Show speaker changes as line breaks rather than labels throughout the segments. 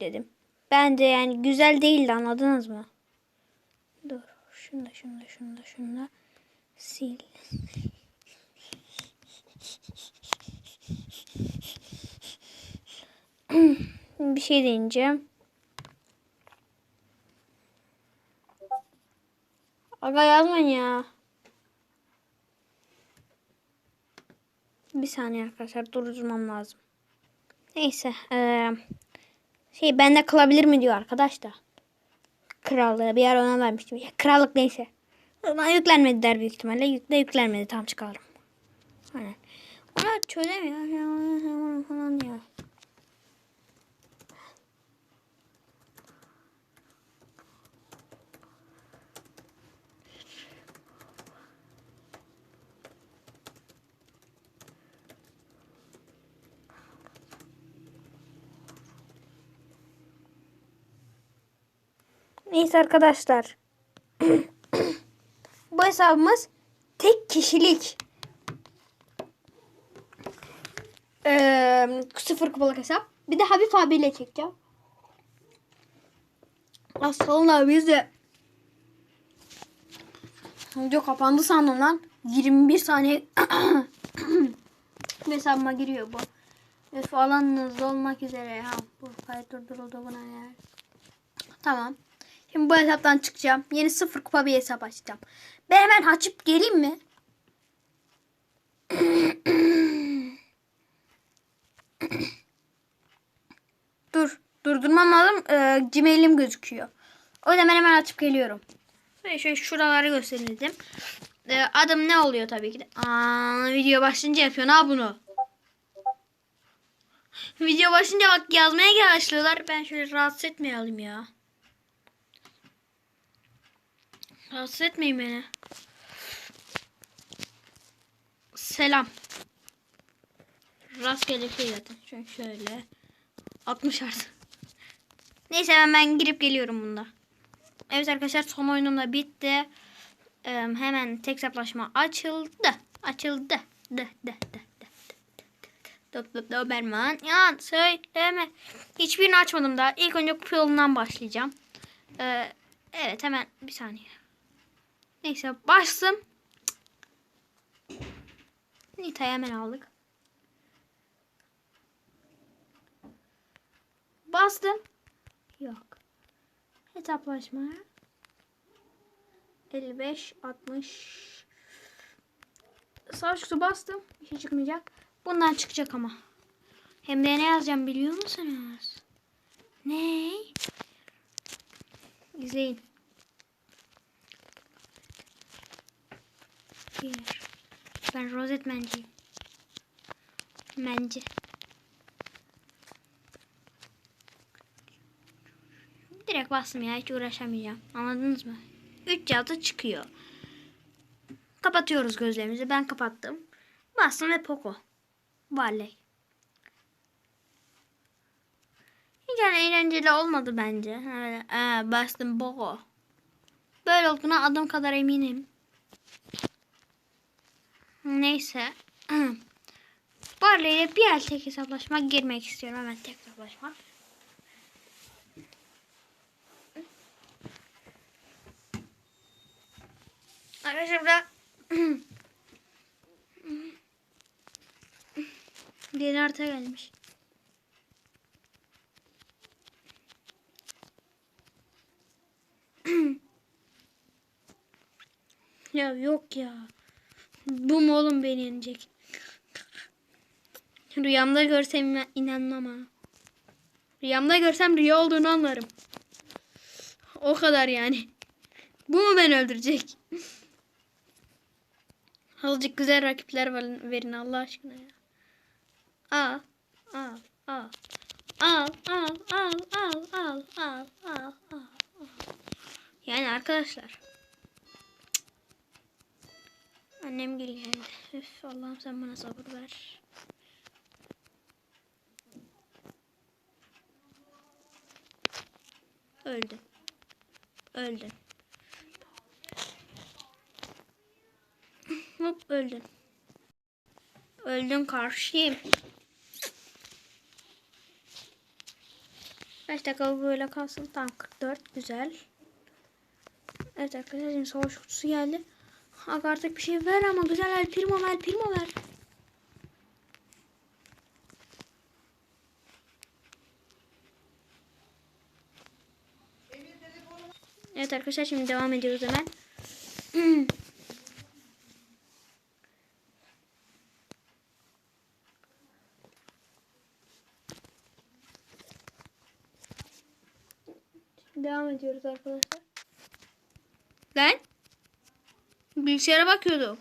yükledim. Bence yani güzel değildi anladınız mı? Dur. Şunu da şunu da sil. bir şey deneyeceğim. Aga yazmayın ya. Bir saniye arkadaşlar durdurmam lazım. Neyse. eee, şey bende kılabilir mi diyor arkadaş da. Krallığı bir ara ona vermiştim. Ya, krallık neyse. Ona yüklenmediler büyük ihtimalle. Yükle yüklenmedi. Tam çıkarım. Aynen. Ona çözemiyor. Falan diyor. Neyse arkadaşlar. Bu hesabımız tek kişilik. Ee, sıfır kupalık hesap. Bir de Habib abiyle çekeceğim. Aslanlar biz de Video kapandı sandım lan. 21 saniye hesabıma giriyor bu. Ve falan hızlı olmak üzere. Ha, bu kayıt durduruldu buna ya. Tamam. Şimdi bu hesaptan çıkacağım. Yeni sıfır kupa bir hesap açacağım. Ben hemen açıp geleyim mi? Dur. Durdurmam lazım. Ee, Gmail'im gözüküyor. O yüzden ben hemen açıp geliyorum. Şöyle, şöyle şuraları gösterelim. Ee, adım ne oluyor tabii ki de. Aa, video başlayınca yapıyor. Ne bunu? Video başlayınca bak yazmaya başlıyorlar. Ben şöyle rahatsız etmeyelim ya. Rahatsız etmeyin beni. Selam. Rastgele şey zaten. Şöyle, şöyle. 60 artık. Neyse hemen ben girip geliyorum bunda. Evet arkadaşlar son oyunum da bitti. Ee, hemen tek hesaplaşma açıldı. Açıldı. De. Dop dop Doberman. Ya söyleme. Hiçbirini açmadım daha. İlk önce kupa yolundan başlayacağım. Ee, evet hemen bir saniye. Neyse bastım. Nita'yı hemen aldık. Bastım. Yok. Hesaplaşma. 55, 60. Sağ üstü bastım. Bir şey çıkmayacak. Bundan çıkacak ama. Hem de ne yazacağım biliyor musunuz? Ne? İzleyin. Bir. Ben rozet menciyim. Menci. Direkt bastım ya hiç uğraşamayacağım. Anladınız mı? 3 yazı çıkıyor. Kapatıyoruz gözlerimizi. Ben kapattım. Bastım ve Poco. Barley. Hiç yani eğlenceli olmadı bence. Ee, bastım Poco. Böyle olduğuna adım kadar eminim. Neyse. Barley ile bir el tek hesaplaşma girmek istiyorum. Hemen tek hesaplaşma. Arkadaşlar burada bir harita gelmiş. ya yok ya. Bu mu oğlum beni yenecek? Rüyamda görsem inanmam ha. Rüyamda görsem rüya olduğunu anlarım. O kadar yani. Bu mu beni öldürecek? Azıcık güzel rakipler verin Allah aşkına ya. Al, al, al. Al, al, al, al, al, al, al, al. Yani arkadaşlar. Annem geldi. Üf Allah'ım sen bana sabır ver. Öldüm. Öldüm. Hop öldüm. Öldüm karşıyım. Kaç dakika böyle kalsın? Tamam 44 güzel. Evet arkadaşlar şimdi savaş kutusu geldi. Bak artık bir şey ver ama güzel El Primo ver Primo ver. Evet arkadaşlar şimdi devam ediyoruz hemen. Devam ediyoruz arkadaşlar. Lan? Bilgisayara bakıyordum.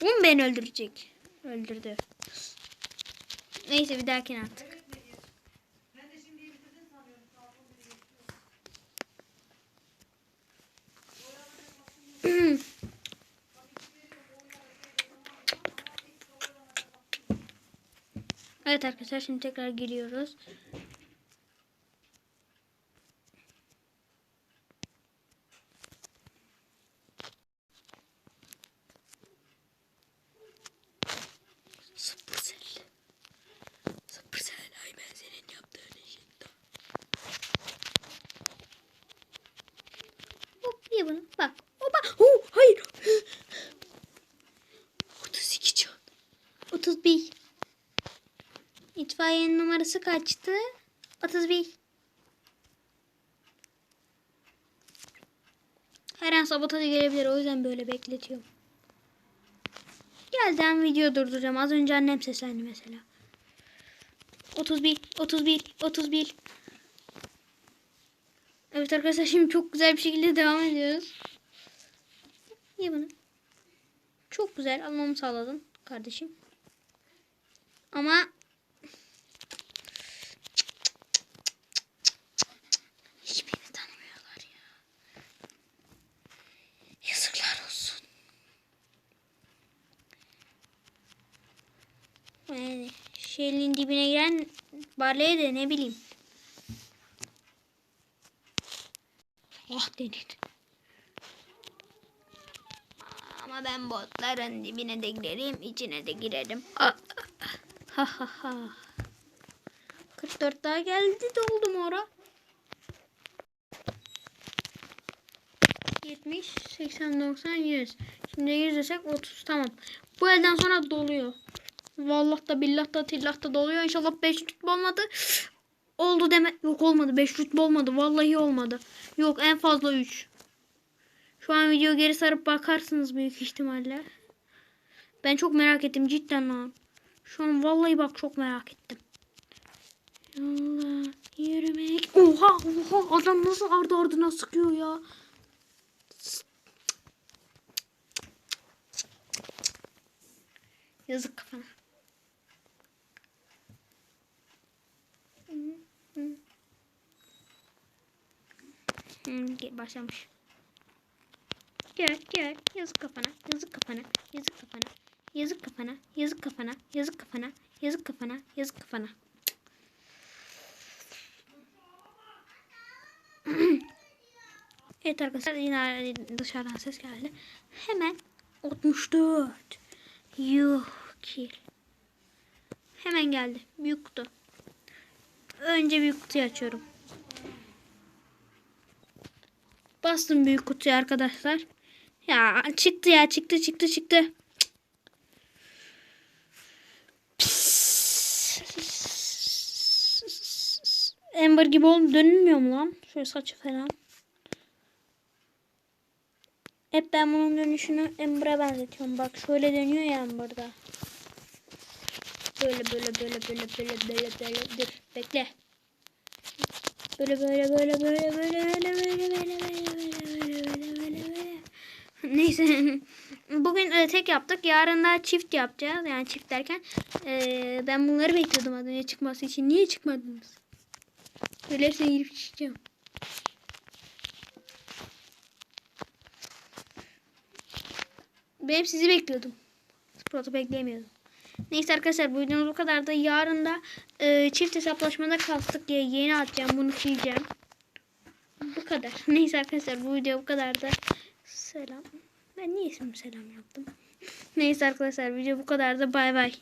Bu mu beni öldürecek? Öldürdü. Neyse bir dahakine artık. Evet arkadaşlar şimdi tekrar giriyoruz. Supercell. Supercell ay ben senin yaptığın işin. Hop ye bunu bak. Oba. Oh, hayır. 32 can. 31. İtfaiyenin numarası kaçtı? 31. Her an sabotajı gelebilir. O yüzden böyle bekletiyorum. Gelden video durduracağım. Az önce annem seslendi mesela. 31, 31, 31. Evet arkadaşlar şimdi çok güzel bir şekilde devam ediyoruz. Ye bunu. Çok güzel almamı sağladın kardeşim. Ama hiçbirini tanımıyorlar ya. Yazıklar olsun. Yani şeyin dibine giren barleye de ne bileyim. Ah denir. Ama ben botların dibine de girerim, içine de girerim. Ah, ah, ha ha. 44 daha geldi doldum ora. 70, 80, 90, 100. Şimdi 100 desek 30 tamam. Bu elden sonra doluyor. Vallahi da billah da tillah da doluyor. İnşallah 5 rütbe olmadı. Oldu deme. Yok olmadı. 5 rütbe olmadı. Vallahi olmadı. Yok en fazla 3. Şu an video geri sarıp bakarsınız büyük ihtimalle. Ben çok merak ettim cidden lan. Şu an vallahi bak çok merak ettim. Yolla yürümek. Oha oha adam nasıl ardı ardına sıkıyor ya. Yazık kafana. Hmm, ge- başlamış. Gel gel yazık kafana yazık kafana yazık kafana yazık kafana yazık kafana yazık kafana yazık kafana yazık kafana. evet arkadaşlar yine dışarıdan ses geldi. Hemen 64. Yuh kill. Hemen geldi. Büyük kutu. Önce büyük kutuyu açıyorum. Bastım büyük kutuyu arkadaşlar. Ya çıktı ya çıktı çıktı çıktı. Ember gibi oldu dönülmüyor mu lan? Şöyle saçı falan. Hep ben bunun dönüşünü Ember'a benzetiyorum. Bak şöyle dönüyor ya Ember'da. Böyle böyle böyle böyle böyle böyle böyle dur bekle. Böyle böyle böyle böyle böyle böyle böyle böyle böyle böyle böyle böyle böyle. Neyse. Bugün e, tek yaptık. Yarın da çift yapacağız. Yani çift derken e, ben bunları bekliyordum az önce çıkması için. Niye çıkmadınız? Söylersen girip çıkacağım. Ben sizi bekliyordum. Sprat'ı bekleyemiyordum. Neyse arkadaşlar bu videomuz bu kadar da yarın da e, çift hesaplaşmada kalktık diye yeni atacağım bunu sileceğim. Bu kadar. Neyse arkadaşlar bu video bu kadar da selam. Ben niye ismimi selam yaptım? Neyse arkadaşlar video bu kadardı. Bay bay.